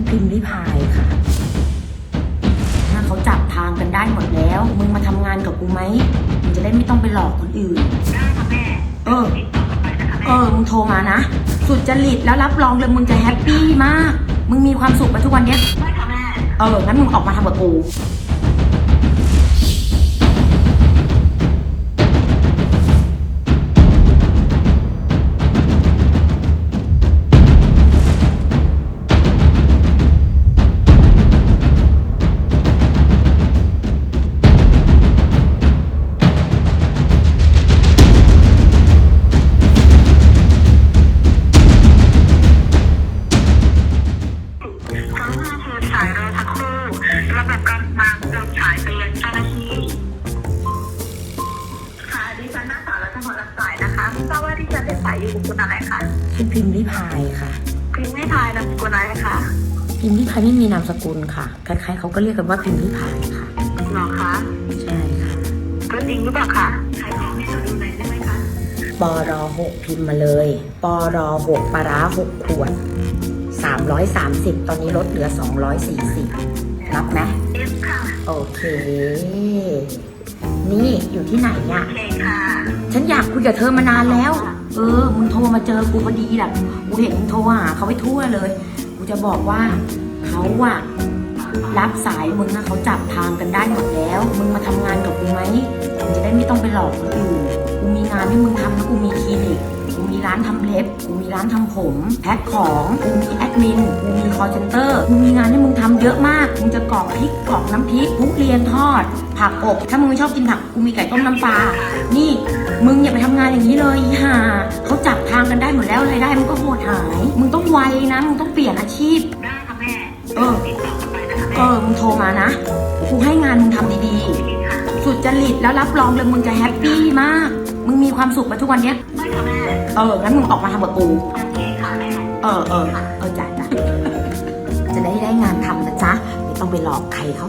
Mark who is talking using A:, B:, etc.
A: ชื่อพิมพ์ริพายค่ะถ้าเขาจับทางกันได้หมดแล้ว มึงมาทำงานกับกูไหมมึงจะได้ไม่ต้องไปหลอกคนอื่น
B: ได้ค่ะแม่
A: เออ
B: ติดต่อกลับไปนะคะ
A: เอ
B: แม่
A: อมึงโทรมานะ สุดจริตแล้วรับรองเลยมึงจะแฮปปี้มาก มึงมีความสุขมาทุกวันเนี้ย
B: ได้ค่ะแม่
A: เออ งั้นมึงออกมาทำกับกู
B: นักสาวรัชพลรับสายนะคะทราบว่าดิฉันเป็นสายอยู่กับคุณอะไรคะ
A: ชื่อพิมพ์ริพายค่ะ
B: พิมพ์ไม่ทายนามสกุลอะไรคะ
A: พิมพ์ริพายไม่มีนามสกุลค่ะใครๆเขาก็เรียกกันว่าพิมพ์ริพายค่ะ
B: หรอคะ
A: ใช่ค่ะ
B: ก็จริงหรือเปล่าคะขายของให้เราดูหน่อยได้ไหมคะ
A: ปอรอหกพิมพ์มาเลยปอรอหกปลาร้าหกขวดสามร้อยสามสิบตอนนี้ลดเหลือสองร้อยสี่สิบรับไหม
B: เอฟค่ะ
A: โอเค นี่อยู่ที่ไหนอะ
B: โอเคค่ะ
A: ฉันอยากคุยกับเธอมานานแล้ว เออ มึงโทรมาเจอกูพอดีแหละกูเห็นมึงโทรหาเขาไปทั่วเลย กูจะบอกว่าเขาอะรับสายมึงนะเขาจับทางกันได้หมดแล้ว มึงมาทำงานกับกูไหมมึงจะได้ไม่ต้องไปหลอกคนอื่น กูมีงานให้มึงทำนะกูมีคลินิก กูมีร้านทำเล็บ กูมีร้านทำผม แพ็คของ กูมีแอดมิน กูมีคอร์เซนเตอร์ กูมีงานให้มึงทำเยอะมาก มึงจะกรอกพริกกรอกน้ำพริกทุเรียนทอด ผักอบ ถ้ามึงไม่ชอบกินผัก กูมีไก่ต้มน้ำปลา นี่ มึงอย่าไปทำงานอย่างนี้เลยอีห่าเขาจับทางกันได้หมดแล้วรายได้มึงก็โหดหาย มึงต้องไวนะ มึงต้องเปลี่ยนอาชีพ
B: ได้ค่ะแม่
A: เออ เอ
B: แม่
A: อมึงโทรมานะ กูให้งานมึงทำดีๆ สุดจริตแล้วรับรองเลยมึงจะแฮปปี้มาก มึงมีความสุขมาทุกวันเนี้ย
B: ได้ค่ะแม่
A: เอองั้นมึงออกมาทำกับกู
B: โอเคค่ะแม่
A: เออเออเออจ่ายจ้ะจะได้ได้งานทำนะจ๊ะไม่ต้องไปหลอกใครเขา